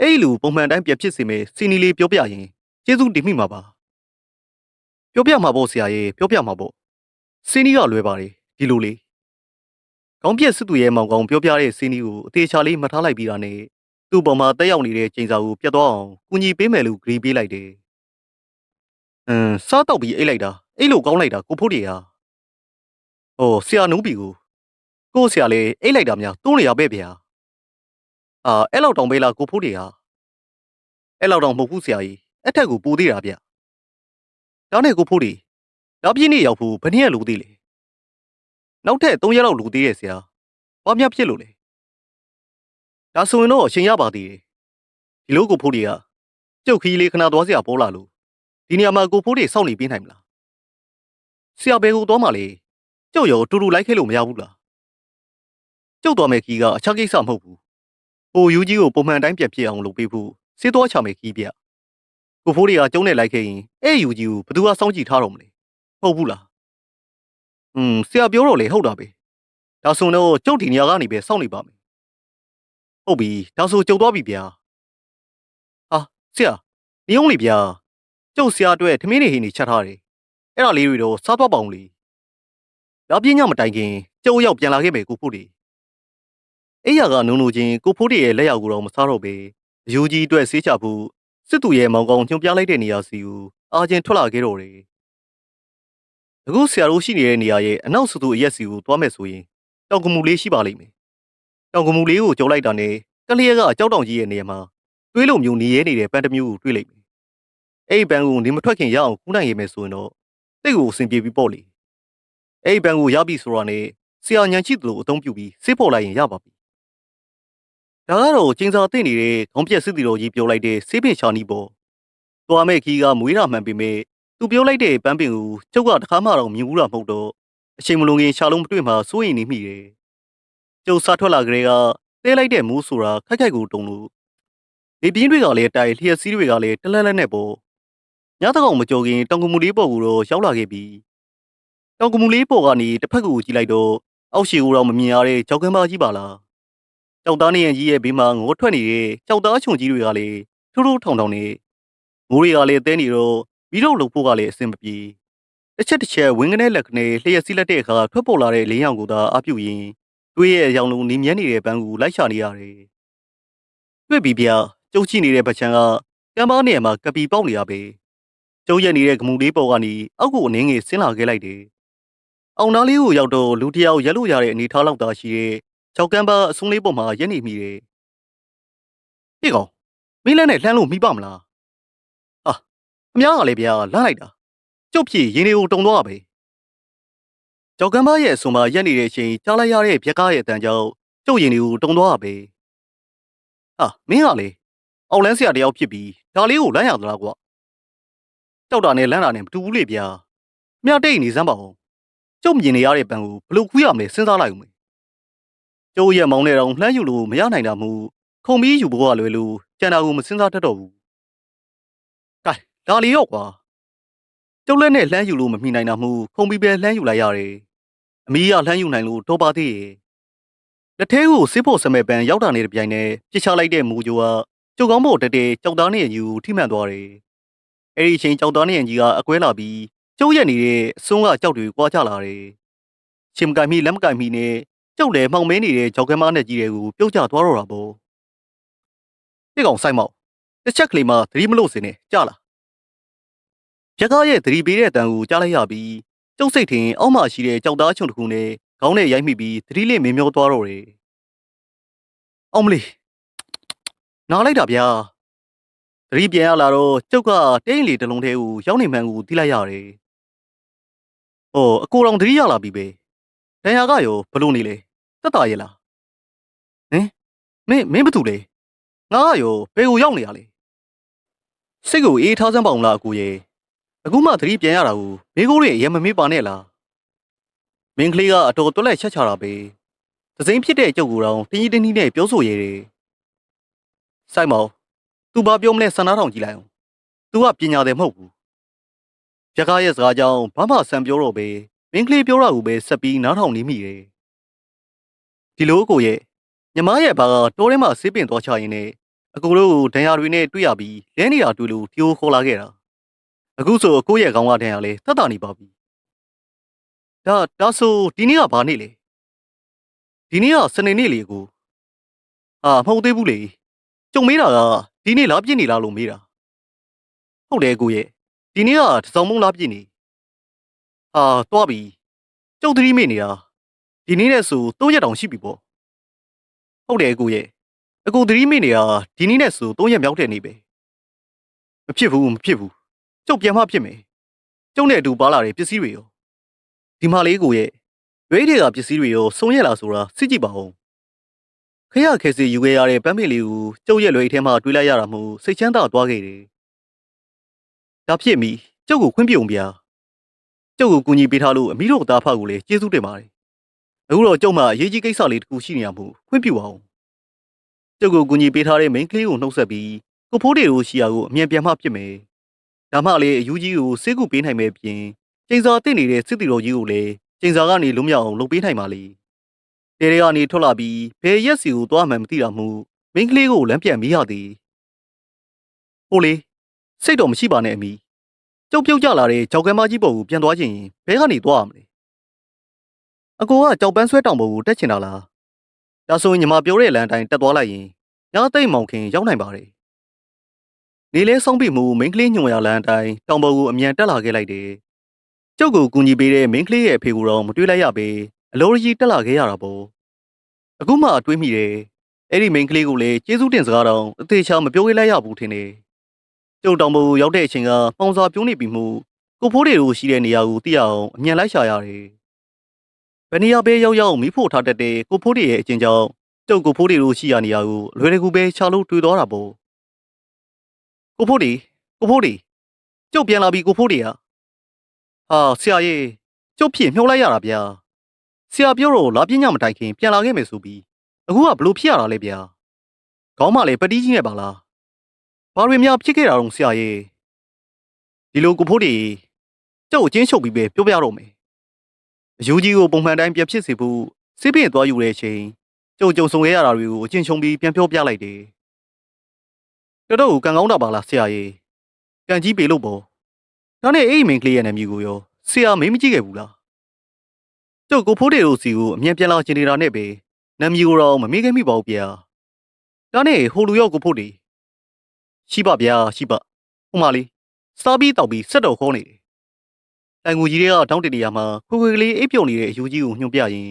S1: အဲ့ဒီလူပုံမှန်တိုင်းပြက်ဖြစ်စေမယ်စင်းနီးလေးပြောပြရင်ကျေးဇူးတင်မိမှာပါ။ပြောပြမှာပေါ့ဆရာရဲ့ပြောပြမှာပေါ့စင်းနီးကလွယ်ပါတယ်ဒီလိုလေး ကောင်းပြက်စစ်သူရဲ့မောင်ကောင်ပြောပြတဲ့စင်းနီးကိုအသေးချာလေးမှတ်ထားလိုက်ပြီးတာနဲ့သူ့ပေါ်မှာတက်ရောက်နေတဲ့ချိန်စာကိုပြတ်သွားအောင်ကူညီပေးမယ်လို့ဂရီပေးလိုက်တယ်အင်းစားတော့ပြီးအိတ်လိုက်တာအိတ်လို့ကောင်းလိုက်တာကိုဖို့တွေဟာဟိုဆရာနုံးပြီကိုကို့ဆရာလေးအိတ်လိုက်တာများတိုးနေရပဲဗျာအာအဲ့လောက်တောင်ပေးလားကိုဖို့တွေဟာအဲ့လောက်တောင်မဟုတ်ဘူးဆရာကြီးအထက်ကိုပိုသေးတာဗျဒါနဲ့ကိုဖိုးဒီနောက်ပြည့်နေ့ရောက်ဖို့ဘယ်နှစ်ရက်လိုသေးလဲ နောက်ထပ်3ရက်လောက်လိုသေးရဲ့ဆရာဘာများဖြစ်လို့လဲဒါဆိုရင်တော့အချိန်ရပါသေးတယ်ဒီလိုကိုဖိုးတွေကကျုပ်ခီးလေးခဏသွားစရာပေါ်လာလို့ဒီနေရာမှာကိုဖိုးတွေစောင့်နေပေးနိုင်မလားဆရာဘယ်ကိုသွားမှလဲကျုပ်ရောတူတူလိုက်ခဲ့လို့မရဘူးလားကျုပ်သွားမယ်ခီးကအခြားကိစ္စမဟုတ်ဘူးဟိုယူကြီးကိုပုံမှန်တိုင်းပြန်ပြစ်အောင်လုပ်ပေးဖို့စေးသွားချမယ်ခီးပြကိုဖိုးတွေကကျုံးနဲ့လိုက်ခဲ့ရင်အဲ့ယူကြီးကိုဘယ်သူကစောင့်ကြည့်ထားတော့မလဲဟုတ်ဘူးလား อืมဆရာပြောတော့လေဟုတ်တာပဲဒါဆိုတော့ကျုပ်ဒီနေရာကနေပဲစောင့်နေပါမယ်ဟုတ်ပြီဒါဆိုကျုပ်သွားပြီဗျာဟာဆရာနေအောင်လေဗျာကျုပ်ဆရာအတွက်ထမင်းနေဟင်းနေချက်ထားတယ်အဲ့ဒါလေးတွေတော့စားသွားပါအောင်လေလာပြင်းညမတိုင်ခင်ကျုပ်ရောက်ပြန်လာခဲ့မယ်ကိုဖိုးတွေအဲ့ရကနုံနုံချင်းကိုဖိုးတွေရဲ့လက်ရောက်ကိုတော့မစားတော့ပဲအယူကြီးအတွက်ဆေးချဖို့စစ်သူရဲ့မောင်ကောင်ညွှန်ပြလိုက်တဲ့နေရာစီကိုအာချင်းထွက်လာခဲ့တော့တယ် အခုဆရာတို့ရှိနေတဲ့နေရာရဲ့အနောက်စုသူအရက်စီကိုသွားမယ်ဆိုရင်တောင်ကမူလေးရှိပါလိမ့်မယ်တောင်ကမူလေးကိုကြောလိုက်တာနဲ့ကလျက်ကအကြောက်တောင်ကြီးရဲ့နေရာမှာတွေးလို့မျိုးနေရဲနေတဲ့ပန်းတစ်မျိုးကိုတွေးလိုက်မယ်အဲ့ဒီပန်းကိုနေမထွက်ခင်ရအောင်ကူးနိုင်ရမယ်ဆိုရင်တော့တိတ်ကိုအဆင်ပြေပြီးပေါ့လေအဲ့ဒီပန်းကိုရပြီဆိုတာနဲ့ဆရာညံချိသူလိုအသုံးပြုပြီးစေးပေါ်လိုက်ရင်ရပါပြီဒါကတော့ကျင်းစာသိနေတဲ့ခေါင်းပြက်စစ်တီတော်ကြီးပြောလိုက်တဲ့စေးပင်ချာနီပေါ့သွားမဲ့ခီးကမွေးတာမှန်ပေမဲ့ သူပြောလိုက်တဲ့ပန်းပင်ကိုကျုပ်ကတခါမှတော့မြင်ဘူးတာမဟုတ်တော့အချိန်မလွန်ခင်ရှာလုံးမတွေ့မှစိုးရင်နေမိတယ်ကျုပ်စားထွက်လာကြတဲ့ကတဲလိုက်တဲ့မိုးဆိုတာခက်ခက်ကိုတုံလို့လေပြင်းတွေကလည်းတိုက်လျှက်စီးတွေကလည်းတလက်လက်နဲ့ပေါ့ညတကောင်မကြောခင်တောင်ကမူလေးပေါ်ကိုတော့ရောက်လာခဲ့ပြီတောင်ကမူလေးပေါ်ကနေတစ်ဖက်ကိုကြည့်လိုက်တော့အောက်ရှိကိုတော့မမြင်ရတဲ့ကြောက်ကမ်းပါကြီးပါလားကြောက်သားနေရကြီးရဲ့ဘေးမှာငိုထွက်နေတဲ့ကြောက်သားချုံကြီးတွေကလည်းထိုးထိုးထောင်ထောင်နေမိုးတွေကလည်းတဲနေတော့ ပြီးတော့လှုပ်ဖို့ကလည်းအဆင်မပြေတစ်ချက်တစ်ချက်ဝင်းကနေလက်ကနေလျှက်စီးလက်တဲ့အခါထွက်ပေါ်လာတဲ့လင်းရောင်ကိုသာအပြုတ်ရင်တွေးရဲ့အယောင်လုံးနေမြန်းနေတဲ့ဘန်းကိုလိုက်ရှာနေရတယ်တွေ့ပြီဗျကျုပ်ကြည့်နေတဲ့ဗချန်ကကမ်းပါးနေရာမှာကပီပေါက်နေရပဲကျုပ်ရက်နေတဲ့ဂမှုလေးပေါ်ကနေအောက်ကိုအနှင်းငယ်ဆင်းလာခဲ့လိုက်တယ်အောင်နာလေးကိုရောက်တော့လူတစ်ယောက်ရက်လို့ရတဲ့အနေထားလောက်သာရှိတဲ့ချောက်ကမ်းပါအဆုံးလေးပေါ်မှာရက်နေမိတယ်ဟေ့ကောင်မင်းလည်းနဲ့လှမ်းလို့မိပါမလားဟာ အများကလည်းဗျာလမ်းလိုက်တာကျုပ်ဖြစ်ရင်တွေကိုတုံသွားပဲကြောက်ကမ်းပါရဲ့အဆုံမှာရက်နေတဲ့အချိန်ကြားလိုက်ရတဲ့ဗျက်ကားရဲ့အတန်ကြောင့်ကျုပ်ရင်တွေကိုတုံသွားပဲဟာမင်းကလေအောက်လန်းဆရာတယောက်ဖြစ်ပြီးဒါလေးကိုလမ်းရသလားကွာကြောက်တာနဲ့လမ်းတာနဲ့မတူဘူးလေဗျာမြတိတ်နေစမ်းပါဦးကျုပ်မြင်နေရတဲ့ပံကိုဘလို့ခူးရမလဲစဉ်းစားလိုက်ဦးမယ်ကျုပ်ရဲ့မောင်းနဲ့တော့လှမ်းယူလို့မရနိုင်တာမို့ခုံပြီးယူဖို့ကလွယ်လို့ကြံတာကိုမစဉ်းစားတတ်တော့ဘူးကဲ ဒါလီရော့ကွာကျုပ်လက်နဲ့လှမ်းယူလို့မမိနိုင်တာမို့ခုံပြီးပဲလှမ်းယူလိုက်ရတယ်အမီးကလှမ်းယူနိုင်လို့တော့ပါသေးရဲ့လက်ထဲကိုစစ်ဖို့စမဲ့ပန်ရောက်တာနေတဲ့ပြိုင်နဲ့ပြစ်ချလိုက်တဲ့မူဂျိုကကျုပ်ကောင်းဖို့တက်တဲ့ကြောက်သားနဲ့ယူထိမှန်သွားတယ်အဲ့ဒီအချိန်ကြောက်သားနဲ့ကြီးကအကွဲလာပြီးကျုပ်ရက်နေတဲ့အစွန်းကကြောက်တွေကွာချလာတယ်။ရှင်မကင်မီလက်မကင်မီနဲ့ကျုပ်လည်းမှောင်မဲနေတဲ့ကြောက်ကမနဲ့ကြီးတွေကိုပြုတ်ကျသွားတော့တာပေါ့။ဒီကောင်ဆိုင်မောက်တစ်ချက်ကလေးမှသတိမလို့စင်းနဲ့ကြလာ။ ရကားရဲ့သတိပေးတဲ့အတန်ကိုကြားလိုက်ရပြီးကျုပ်စိတ်ထင်အောက်မှရှိတဲ့ကြောက်သားချုံတစ်ခုနဲ့ခေါင်းနဲ့ရိုက်မိပြီးသတိလေးမင်းမျောသွားတော့တယ်။အောင်မလေးနားလိုက်တာဗျာ။သတိပြန်ရလာတော့ကျုပ်ကတိတ်လီတလုံးသေးကိုရောက်နေမှန်းကိုသိလိုက်ရတယ်။ဟောအကိုတော်သတိရလာပြီပဲ။တန်ရာကရောဘလို့နေလဲ။တက်တာရဲ့လား။ဟင်မင်းမင်းဘာတူလဲ။ငါကရောဘယ်ကိုရောက်နေရလဲ။စိတ်ကိုအေးထားစမ်းပါအောင်လားအကိုရဲ့။ အခုမှသတိပြန်ရတာကိုမိကိုတွေရမမေးပါနဲ့လား။မင်းကလေးကအတော်တွက်လက်ချက်ချတာပဲ။သစိမ်းဖြစ်တဲ့ကျုပ်ကိုတော့တင်းကြီးတင်းကြီးနဲ့ပြောဆိုရဲတယ်။စိုက်မောင်သူဘာပြောမလဲစံနာထောင်ကြည့်လိုက်အောင်။ तू ကပညာတယ်မဟုတ်ဘူး။ရကားရဲ့စကားကြောင့်ဘာမှဆံပြောတော့ပဲမင်းကလေးပြောတာကိုပဲဆက်ပြီးနားထောင်နေမိတယ်။ဒီလိုကိုရဲ့ညီမရဲ့ဘာကတိုးထဲမှာဆေးပင်သွားချရင်နဲ့အကူတို့ကိုဒဏ်ရာတွေနဲ့တွေ့ရပြီးလဲနေတာတွေ့လို့တီယိုခေါ်လာခဲ့တာ။ အခုဆိုအကိုရဲ့ခေါင်းကဒဏ်ရာလဲတတ်တာနေပါပြီ။ဒါဒါဆိုဒီနေ့ကဘာနေ့လဲ။ဒီနေ့ကစနေနေ့လေကို။အာမဟုတ်သေးဘူးလေ။ကြုံမေးတာကဒီနေ့လားပြည့်နေလားလို့မေးတာဟုတ်တယ်ကိုရဲ့ဒီနေ့ကတစောင်းမုံလားပြည့်နေဟာသွားပြီကျုပ်သတိမေ့နေတာဒီနေ့နဲ့ဆို၃ရက်တောင်ရှိပြီပေါ့ဟုတ်တယ်ကိုရဲ့အကူသတိမေ့နေတာဒီနေ့နဲ့ဆို၃ရက်မြောက်တဲ့နေ့ပဲမဖြစ်ဘူးမဖြစ်ဘူး ကျုပ်ပြန်မှဖြစ်မယ်ကျုံနဲ့အတူပါလာတဲ့ပစ္စည်းတွေရောဒီမှာလေးကိုရဲ့ရွေးတွေကပစ္စည်းတွေရောစုံရက်လာဆိုတာစစ်ကြည့်ပါဦးခရခဲစီယူခဲ့ရတဲ့ပန်းပင်လေးကိုကျုပ်ရဲ့လွယ်ထဲမှာတွေးလိုက်ရတာမို့စိတ်ချမ်းသာသွားခဲ့တယ်ဒါဖြစ်ပြီကျုပ်ကိုခွင့်ပြုံပြကျုပ်ကိုကူညီပေးထားလို့အမိတို့အသားဖကိုလည်းကျေးဇူးတင်ပါတယ်အခုတော့ကျုပ်မှအရေးကြီးကိစ္စလေးတစ်ခုရှိနေရမို့ခွင့်ပြုပါဦးကျုပ်ကိုကူညီပေးထားတဲ့မိန်းကလေးကိုနှုတ်ဆက်ပြီးကိုဖိုးတွေတို့ရှိရာကိုအမြန်ပြန်မှဖြစ်မယ် ဒါမှလည်းအယူကြီးကိုစိတ်ကူပေးနိုင်မယ်ပြင်ကျင်းစာတင်နေတဲ့စစ်တီတော်ကြီးကိုလည်းကျင်းစာကနေလုံးမြောက်အောင်လုပ်ပေးနိုင်ပါလေတဲတွေကနေထွက်လာပြီးဘယ်ရက်စီကိုသွားမှန်းမသိတာမို့မိန်းကလေးကိုလမ်းပြန်မိရသည်ဟိုလေစိတ်တော်မရှိပါနဲ့အမီကျုပ်ပြုတ်ကြလာတဲ့ကြောက်ကမ်းမကြီးပေါ်ကိုပြန်သွားခြင်းဘဲကနေသွားရမလဲအကိုကကြောက်ပန်းဆွဲတောင်ပေါ်ကိုတက်ချင်တာလားဒါဆိုရင်ညီမပြောတဲ့လမ်းအတိုင်းတက်သွားလိုက်ရင်ညသိမ့်မောင်ခင်ရောက်နိုင်ပါတယ် နေလဲဆုံးပြီမှုမိန်းကလေးညွန်ရလမ်းအတိုင်းတောင်ပေါ်ကိုအမြန်တက်လာခဲ့လိုက်တယ်ကျုပ်ကိုကူညီပေးတဲ့မိန်းကလေးရဲ့အဖေကိုတော့မတွေးလိုက်ရပေအလိုကြီးတက်လာခဲ့ရတာပေါ့အခုမှတွေးမိတယ်အဲ့ဒီမိန်းကလေးကိုလည်းကျေးဇူးတင်စကားတော့အသေးချာမပြောခဲ့လိုက်ရဘူးထင်တယ်ကျုပ်တောင်ပေါ်ကိုရောက်တဲ့အချိန်ကပေါင်စာပြုံးနေပြီမှုကိုဖိုးတွေတို့ရှိတဲ့နေရာကိုသိရအောင်အမြန်လိုက်ရှာရတယ်ဘယ်နေရာပဲရောက်ရောက်မိဖို့ထားတတ်တဲ့ကိုဖိုးတွေရဲ့အချင်းကြောင့်ကျုပ်ကိုဖိုးတွေတို့ရှိရာနေရာကိုလွယ်တကူပဲခြာလို့တွေ့သွားတာပေါ့ ကိုဖိုးတွေကိုဖိုးတွေကျုပ်ပြန်လာပြီကိုဖိုးတွေကဟာဆရာကြီးကျုပ်ဖြစ်မြှုပ်လိုက်ရတာဗျာဆရာပြောတော့လာပညာမတိုင်ခင်ပြန်လာခဲ့မယ်ဆိုပြီးအခုကဘလို့ဖြစ်ရတာလဲဗျာခေါင်းမလည်းပတိကြီးနဲ့ပါလားဘာတွေများဖြစ်ခဲ့တာတော့ဆရာကြီးဒီလိုကိုဖိုးတွေကျုပ်အချင်းချုပ်ပြီးပဲပြောပြတော့မယ်အယူကြီးကိုပုံမှန်တိုင်းပြန်ဖြစ်စေဖို့စိတ်ပင်သွားယူတဲ့အချိန်ကျုပ်ကြုံဆုံခဲ့ရတာတွေကိုအချင်းချုံပြီးပြန်ပြောပြလိုက်တယ် တော်တော်ကံကောင်းတာပါလားဆရာကြီးကံကြီးပေလို့ပေါ့ဒါနဲ့အဲ့ဒီမိန်ကလေးရဲ့နာမည်ကိုရောဆရာမေးမကြည့်ခဲ့ဘူးလားကျုပ်ကိုဖိုးတွေတို့စီကိုအမြန်ပြန်လာချင်နေတာနဲ့ပဲနာမည်ကိုတော့မမေးခဲ့မိပါဘူးဗျာဒါနဲ့ဟိုလူရောက်ကိုဖိုးတွေရှိပါဗျာရှိပါဟိုမလေးစားပြီးတောက်ပြီးဆက်တော်ခေါ်နေတယ်တိုင်ငူကြီးတွေကတောင်းတနေရမှာခွေခွေကလေးအိပ်ပြုံနေတဲ့အယူကြီးကိုညွှန်ပြရင်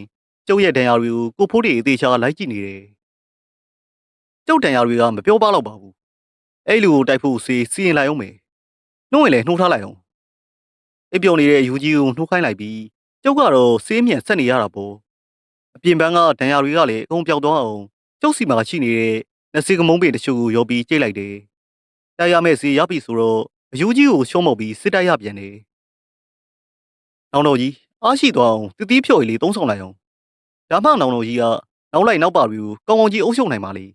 S1: ကျုပ်ရဲ့ဒဏ်ရာတွေကိုကိုဖိုးတွေအသေးချာလိုက်ကြည့်နေတယ်ကျုပ်ဒဏ်ရာတွေကမပြောပါတော့ပါဘူး အဲ့လူကိုတိုက်ဖို့စီစီရင်လိုက်အောင်မယ်နှုတ်ရင်လည်းနှိုးထားလိုက်အောင်အိပ်ပြုံနေတဲ့အယူကြီးကိုနှိုးခိုင်းလိုက်ပြီးကျုပ်ကတော့စေးမြန်ဆက်နေရတာပေါ့အပြင်ပန်းကဒဏ်ရာတွေကလည်းအကုန်ပြောက်သွားအောင်ကျုပ်စီမှာရှိနေတဲ့လက်စီကမုံပေတချို့ကိုရောပြီးကြိတ်လိုက်တယ်တိုက်ရမယ့်စီရပြီဆိုတော့အယူကြီးကိုရှုံးမုတ်ပြီးစစ်တိုက်ရပြန်တယ်နောင်တော်ကြီးအားရှိသွားအောင်တတိဖြော်ရည်လေးသုံးဆောင်လိုက်အောင်ဒါမှနောင်တော်ကြီးကနောက်လိုက်နောက်ပါတွေကိုကောင်းကောင်းကြီးအုပ်ရှုံနိုင်ပါလေ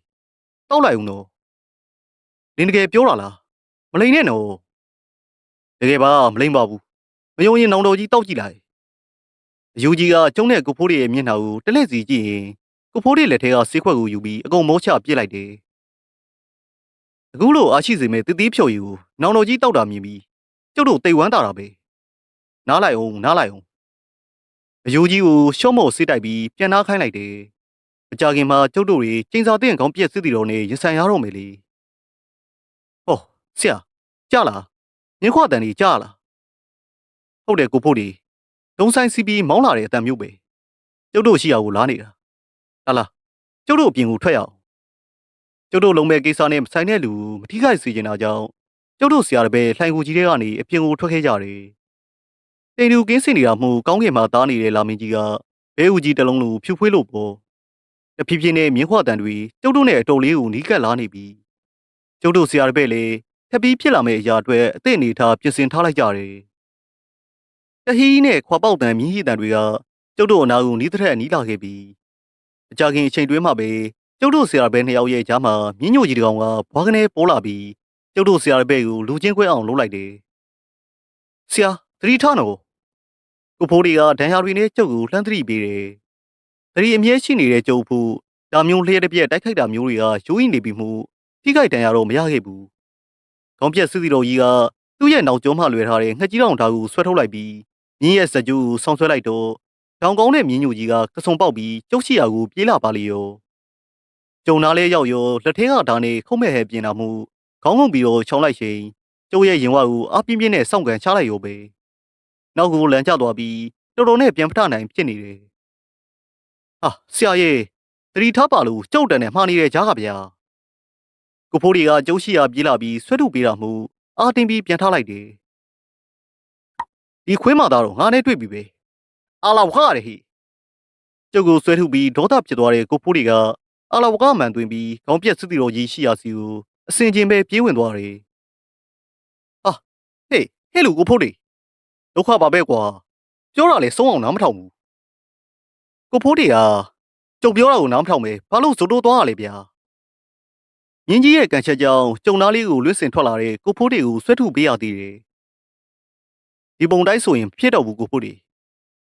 S1: တောက်လိုက်အောင်တော့ နင်တကယ်ပြောတာလားမလိန်နဲ့နော်တကယ်ပါမလိန်ပါဘူးမယုံရင်နောင်တော်ကြီးတောက်ကြည့်လိုက်အယူကြီးကကျုံးတဲ့ကိုဖိုးတွေရဲ့မျက်နှာကိုတလက်စီကြည့်ရင်ကိုဖိုးတွေလက်ထဲကဆေးခွက်ကိုယူပြီးအကုန်မောချပြစ်လိုက်တယ်အခုလိုအားရှိစေမဲ့တတိဖြော်ရည်ကိုနောင်တော်ကြီးတောက်တာမြင်ပြီးကျုပ်တို့တိတ်ဝမ်းတာတာပဲနားလိုက်အောင်နားလိုက်အောင်အယူကြီးကိုရှော့မော့ဆေးတိုက်ပြီးပြန်နားခိုင်းလိုက်တယ်အကြခင်မှာကျုပ်တို့တွေကျင်းစာတဲ့ကောင်းပြက်စစ်တီတော်နဲ့ရင်ဆိုင်ရတော့မယ်လေဟော ဆရာကြားလားမြင်းခွတန်ကြီးကြားလားဟုတ်တယ်ကိုဖို့ဒီဒုံဆိုင်စီပြီးမောင်းလာတဲ့အတန်မျိုးပဲကျုပ်တို့ရှိရကိုလားနေတာဟာလားကျုပ်တို့အပြင်ကိုထွက်ရအောင်ကျုပ်တို့လုံးမဲ့ကိစ္စနဲ့ဆိုင်တဲ့လူမထိခိုက်စေချင်တာကြောင့်ကျုပ်တို့ဆရာတပည့်လှိုင်ကိုကြီးတွေကနေအပြင်ကိုထွက်ခဲ့ကြတယ်တိန်တူကင်းစင်နေတာမှုကောင်းကင်မှာသားနေတဲ့လာမင်းကြီးကဘဲဦးကြီးတလုံးလိုဖြူဖွေးလို့ပေါ့တဖြည်းဖြည်းနဲ့မြင်းခွတန်တွေကျုပ်တို့နဲ့အတော်လေးကိုနီးကပ်လာနေပြီကျုပ်တို့ဆရာတပည့်လည်း ထပ်ပြီးဖြစ်လာမယ့်အရာအတွက်အသင့်အနေထားပြင်ဆင်ထားလိုက်ကြတယ်တဟီးနဲ့ခွာပေါက်တန်မြင်းဟီတန်တွေကကျုပ်တို့အနာကိုနီးတဲ့နီးလာခဲ့ပြီအကြခင်အချိန်တွင်းမှာပဲကျုပ်တို့ဆရာဘဲနှစ်ယောက်ရဲ့ကြားမှာမြင်းညိုကြီးတကောင်ကဘွားကနေပေါ်လာပြီးကျုပ်တို့ဆရာဘဲကိုလူချင်းခွဲအောင်လုပ်လိုက်တယ်ဆရာသတိထားနော်ကိုဖိုးတွေကဒဏ်ရာတွေနဲ့ကျုပ်ကိုလှမ်းသတိပေးတယ်သတိအမြဲရှိနေတဲ့ကျုပ်ဖို့ဒါမျိုးလျှက်တစ်ပြက်တိုက်ခိုက်တာမျိုးတွေကရိုးရင်နေပြီမှုထိခိုက်ဒဏ်ရာတော့မရခဲ့ဘူး ခေါင်းပြက်စစ်စီတော်ကြီးကသူ့ရဲ့နောက်ကျောမှလွယ်ထားတဲ့ငှက်ကြီးတောင်ဓာတ်ကိုဆွဲထုတ်လိုက်ပြီးမြင်းရဲ့စကြိုးကိုဆောင်းဆွဲလိုက်တော့တောင်ကောင်းတဲ့မြင်းညူကြီးကကဆုံပေါက်ပြီးကျုပ်ရှိရာကိုပြေးလာပါလေရောကျုံနာလေးရောက်ရောလက်ထဲကဓာတ်နဲ့ခုံးမဲ့ဟဲပြင်လာမှုခေါင်းငုံပြီးတော့ချောင်းလိုက်ချိန်ကျုပ်ရဲ့ရင်ဝါကိုအပြင်းပြင်းနဲ့စောင့်ကန်ချလိုက်ရောပဲနောက်ကိုလမ်းကျသွားပြီးတော်တော်နဲ့ပြန်ဖထနိုင်ဖြစ်နေတယ်ဟာဆရာရဲ့တတိထားပါလို့ကျုပ်တန်နဲ့မှားနေတဲ့ကြားကဗျာ ကိုဖိုးတွေကကျုပ်ရှိရာပြေးလာပြီးဆွဲထုတ်ပေးတာမှုအာတင်ပြီးပြန်ထားလိုက်တယ်ဒီခွေးမသားတော့ငါနဲ့တွေ့ပြီပဲအာလာဝကရတယ်ဟိကျုပ်ကိုဆွဲထုတ်ပြီးဒေါသဖြစ်သွားတဲ့ကိုဖိုးတွေကအာလာဝကမှန်သွင်းပြီးခေါင်းပြက်စစ်တီတော်ကြီးရှိရာစီကိုအစင်ချင်းပဲပြေးဝင်သွားတယ်ဟာဟေးဟဲ့လူကိုဖိုးတွေဒုက္ခပါပဲကွာပြောတာလေဆုံးအောင်နားမထောင်ဘူးကိုဖိုးတွေကကျုပ်ပြောတာကိုနားမထောင်ပဲဘာလို့ဇိုတိုးသွားရလဲဗျာ မြင်းကြီးရဲ့ကန်ချက်ကြောင်ကျုံသားလေးကိုလွှင့်စင်ထွက်လာတဲ့ကိုဖိုးတွေကိုဆွဲထုတ်ပေးရသေးတယ်ဒီပုံတိုင်းဆိုရင်ဖြစ်တော့ဘူးကိုဖိုးတွေ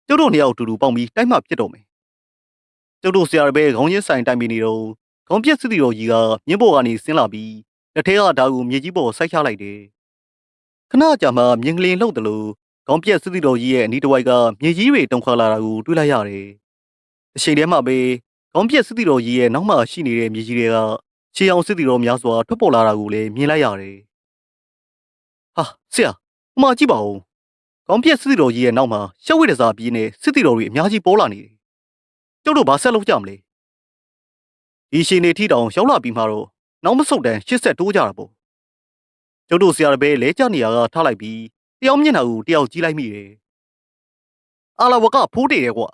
S1: ကျုပ်တို့နှစ်ယောက်အတူတူပေါင်းပြီးတိုက်မှဖြစ်တော့မယ်ကျုပ်တို့ဆရာတပည့်ခေါင်းချင်းဆိုင်တိုင်ပြီးနေတော့ခေါင်းပြက်စစ်တီတော်ကြီးကမြင်းပေါ်ကနေဆင်းလာပြီးလက်ထဲကဓာတ်ကိုမြေကြီးပေါ်ဆိုက်ချလိုက်တယ်ခဏကြာမှမြင်းကလေးလှုပ်တယ်လို့ခေါင်းပြက်စစ်တီတော်ကြီးရဲ့အနီးတစ်ဝိုက်ကမြေကြီးတွေတုန်ခါလာတာကိုတွေ့လိုက်ရတယ်အချိန်တည်းမှာပဲခေါင်းပြက်စစ်တီတော်ကြီးရဲ့နောက်မှရှိနေတဲ့မြေကြီးတွေက ခြေအောင်စစ်တီတော်များစွာထွက်ပေါ်လာတာကိုလည်းမြင်လိုက်ရတယ်ဟာဆရာဟိုမှာကြည့်ပါဦးခေါင်းပြက်စစ်တီတော်ကြီးရဲ့နောက်မှာရှက်ဝိတစားပြင်းနဲ့စစ်တီတော်တွေအများကြီးပေါ်လာနေတယ်ကျုပ်တို့ဘာဆက်လုပ်ကြမလဲဒီရှင်နေထီတောင်ရောက်လာပြီးမှတော့နောက်မဆုတ်တန်းရှစ်ဆက်တိုးကြတာပေါ့ကျုပ်တို့ဆရာတပည့်လဲကြနေရကထားလိုက်ပြီးတယောက်မျက်နှာကိုတယောက်ကြည့်လိုက်မိတယ်အာလာဝကဖိုးတည်တယ်ကွာ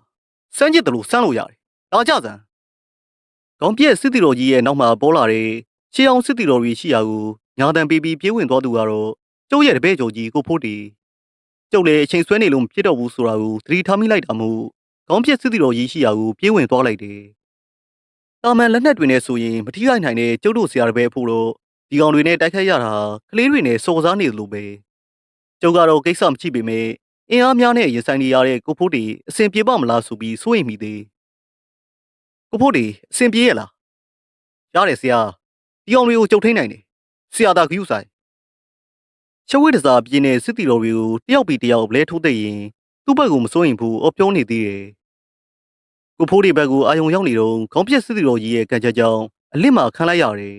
S1: စမ်းကြည့်တယ်လို့စမ်းလို့ရတယ်ဒါကြစမ်း ခေါင်းပြက်စစ်တီတော်ကြီးရဲ့နောက်မှာပေါ်လာတဲ့ရှေးအောင်စစ်တီတော်တွေရှိရာကိုညာတန်ပေးပြီးပြေးဝင်သွားသူကတော့ကျုပ်ရဲ့တပည့်ကျော်ကြီးကိုဖိုးတည်ကျုပ်လည်းအချိန်ဆွဲနေလို့မဖြစ်တော့ဘူးဆိုတာကိုသတိထားမိလိုက်တာမို့ခေါင်းပြက်စစ်တီတော်ကြီးရှိရာကိုပြေးဝင်သွားလိုက်တယ်တာမန်လက်နက်တွေနဲ့ဆိုရင်မထိခိုက်နိုင်တဲ့ကျုပ်တို့ဆရာတပည့်ဖို့လို့ဒီကောင်တွေနဲ့တိုက်ခိုက်ရတာကလေးတွေနဲ့စော်စားနေလို့ပဲကျုပ်ကတော့ကိစ္စမချိပေမဲ့အင်အားများနဲ့ရင်ဆိုင်နေရတဲ့ကိုဖိုးတီအဆင်ပြေပါမလားဆိုပြီးစိုးရိမ်မိသေး ကိုဖိုးတီအဆင်ပြေရလားရတယ်ဆရာဒီကောင်တွေကိုကြုတ်ထိန်နိုင်တယ်ဆရာသာခ ्यू ဆိုင်ချဝိတစားပြင်းတဲ့စစ်တီတော်တွေကိုတယောက်ပြီးတယောက်လဲထိုးသိရင်သူ့ဘက်ကမစိုးရင်ဘူးအော်ပြောနေသေးတယ်ကိုဖိုးတီဘက်ကအာယုံရောက်နေတော့ခေါင်းပြက်စစ်တီတော်ကြီးရဲ့ကံကြကြောင်အလစ်မှာခံလိုက်ရတယ်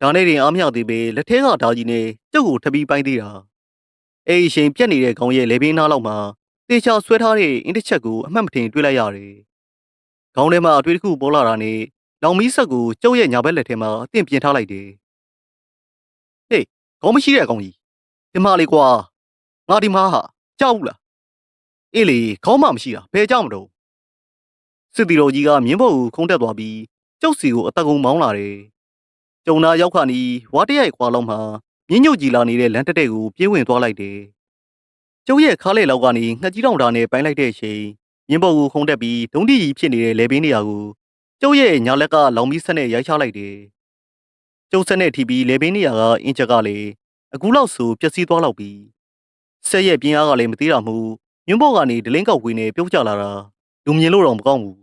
S1: ဒါနဲ့တင်အားမရသေးပဲလက်ထဲကဓာကြီးနဲ့ကျုပ်ကိုထပ်ပြီးပိုင်းသေးတာအဲ့ဒီရှင်ပြက်နေတဲ့ခေါင်းရဲ့လေပင်နားလောက်မှာတေချာဆွဲထားတဲ့အင်းတစ်ချက်ကိုအမှတ်မထင်တွေ့လိုက်ရတယ် ခေါင်းထဲမှာအတွေ့တစ်ခုပေါ်လာတာနဲ့လောင်မီးဆက်ကိုကျုပ်ရဲ့ညာဘက်လက်ထဲမှာအသင့်ပြင်ထားလိုက်တယ်ဟေးခေါင်းမရှိတဲ့ကောင်ကြီးဒီမှာလေကွာငါဒီမှာဟာကြောက်ဘူးလားအေးလေခေါင်းမှမရှိတာဘယ်ကြောက်မလို့စစ်တီတော်ကြီးကမြင်းဘော်ကိုခုံးတက်သွားပြီးကျုပ်စီကိုအတကုံမောင်းလာတယ်ကျုံနာရောက်ခါနီးဝါတရိုက်ခွာလုံးမှာမြင်းညုတ်ကြီးလာနေတဲ့လမ်းတက်တဲ့ကိုပြေးဝင်သွားလိုက်တယ်ကျုပ်ရဲ့ခါးလေလောက်ကနေငှက်ကြီးတောင်တာနဲ့ပိုင်းလိုက်တဲ့အချိန် မြင်းဘော်ကိုခုံးတက်ပြီးဒုံးတီကြီးဖြစ်နေတဲ့လေပင်းနေရာကိုကျုပ်ရဲ့ညာလက်ကလောင်မီးဆက်နဲ့ရိုက်ချလိုက်တယ်ကျုပ်ဆက်နဲ့ထိပြီးလေပင်းနေရာကအင်းချက်ကလေအခုလောက်ဆိုပျက်စီးသွားလောက်ပြီးဆက်ရဲ့ပြင်းအားကလည်းမသေးတာမို့မြင်းဘော်ကနေဒလင်းကောက်ဝေးနဲ့ပြုတ်ကျလာတာလူမြင်လို့တော့မကောင်းဘူး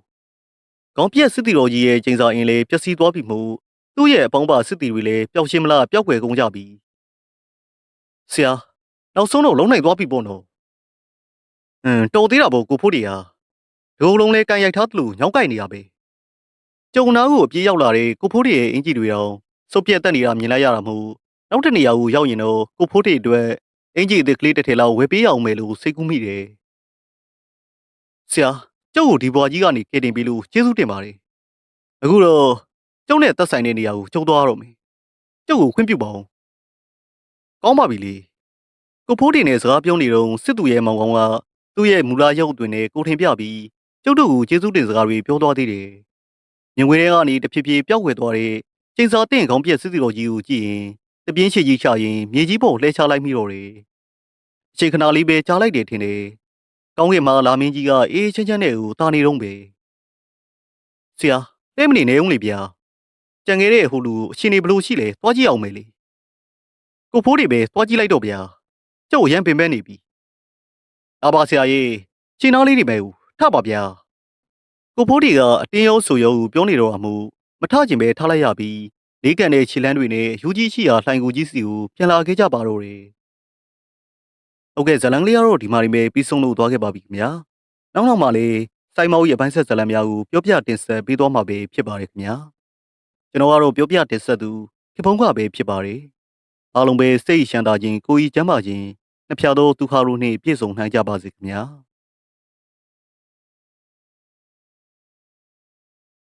S1: ။ခေါင်းပြက်စစ်တီတော်ကြီးရဲ့ကျင်းစာအင်းလေးပျက်စီးသွားပြီမို့သူ့ရဲ့အပေါင်းပါစစ်တီတွေလည်းပျောက်ရှင်းမလားပျောက်ွယ်ကုန်ကြပြီ။ဆရာနောက်ဆုံးတော့လုံနိုင်သွားပြီပေါ့နော်။အင်းတော်သေးတာပေါ့ကိုဖိုးတီဟာ ဒုံလုံးလေးကန်ရိုက်ထားသလိုညောင်းကြိုက်နေရပဲ။ကျုံနာကိုအပြေးရောက်လာတဲ့ကိုဖိုးတီရဲ့အင်ကြီးတွေတော့စုပ်ပြက်တက်နေတာမြင်လိုက်ရတာမို့နောက်တစ်နေရာကိုရောက်ရင်တော့ကိုဖိုးတီအတွက်အင်ကြီးအသစ်ကလေးတစ်ထည်လောက်ဝယ်ပေးရအောင်မယ်လို့စိတ်ကူးမိတယ်။ဆရာကျုပ်ကိုဒီဘွားကြီးကနေကယ်တင်ပေးလို့ကျေးဇူးတင်ပါတယ်။အခုတော့ကျုပ်နဲ့သက်ဆိုင်တဲ့နေရာကိုကျုပ်သွားတော့မယ်။ကျုပ်ကိုခွင့်ပြုပါဦး။ကောင်းပါပြီလေ။ကိုဖိုးတင်နဲ့စကားပြောနေတော့စစ်သူရဲ့မောင်ကောင်ကသူ့ရဲ့မူလာရုပ်အတွင်နဲ့ကိုထင်ပြပြီး ကျုပ်တို့ကိုကျေးဇူးတင်စကားတွေပြောသွားသေးတယ်။မြင်ကွင်းထဲကနေတဖြည်းဖြည်းပျောက်ွယ်သွားတဲ့ကျင်းစာတင်ခေါင်းပြက်စစ်စီတော်ကြီးကိုကြည့်ရင်တပြင်းချီကြီးချရင်မြေကြီးပေါ်လှဲချလိုက်မိတော့တယ်။အချိန်ခဏလေးပဲကြားလိုက်တယ်ထင်တယ်။ကောင်းကင်မှာလာမင်းကြီးကအေးချမ်းချမ်းနဲ့ကိုတာနေတော့ပဲ။ဆရာလဲမနေနေဦးလေဗျာ။ကြံခဲ့တဲ့ဟိုလူအရှင်နေဘလို့ရှိလဲသွားကြည့်အောင်မယ်လေ။ကိုဖိုးတွေပဲသွားကြည့်လိုက်တော့ဗျာ။ကျုပ်ရမ်းပင်ပန်းနေပြီ။အာပါဆရာကြီးရှင်သားလေးတွေပဲ ထပါဗျာ။ကိုဖိုးတွေကအတင်းရောဆိုရောပြောနေတော့အမှုမထကျင်ပဲထားလိုက်ရပြီးလေးကန်တဲ့ခြေလန်းတွေနဲ့ယူကြီးရှိရာလှိုင်ကိုကြီးစီကိုပြန်လာခဲ့ကြပါတော့တယ်။ဟုတ်ကဲ့ဇလန်လေးကတော့ဒီမှာနေပဲပြီးဆုံးလို့သွားခဲ့ပါပြီခင်ဗျာ။နောက်နောက်မှလည်းစိုင်းမောင်ရဲ့အပိုင်းဆက်ဇလန်များကိုပြောပြတင်ဆက်ပေးသွားမှာပဲဖြစ်ပါတယ်ခင်ဗျာ။ကျွန်တော်ကတော့ပြောပြတင်ဆက်သူခေဖုံးကပဲဖြစ်ပါတယ်။အားလုံးပဲစိတ်ရှမ်းသာခြင်းကိုယ်ကြီးကျမ်းမာခြင်းနှစ်ဖြာသောဒုက္ခတို့နှင့်ပြည့်စုံနိုင်ကြပါစေခင်ဗျာ။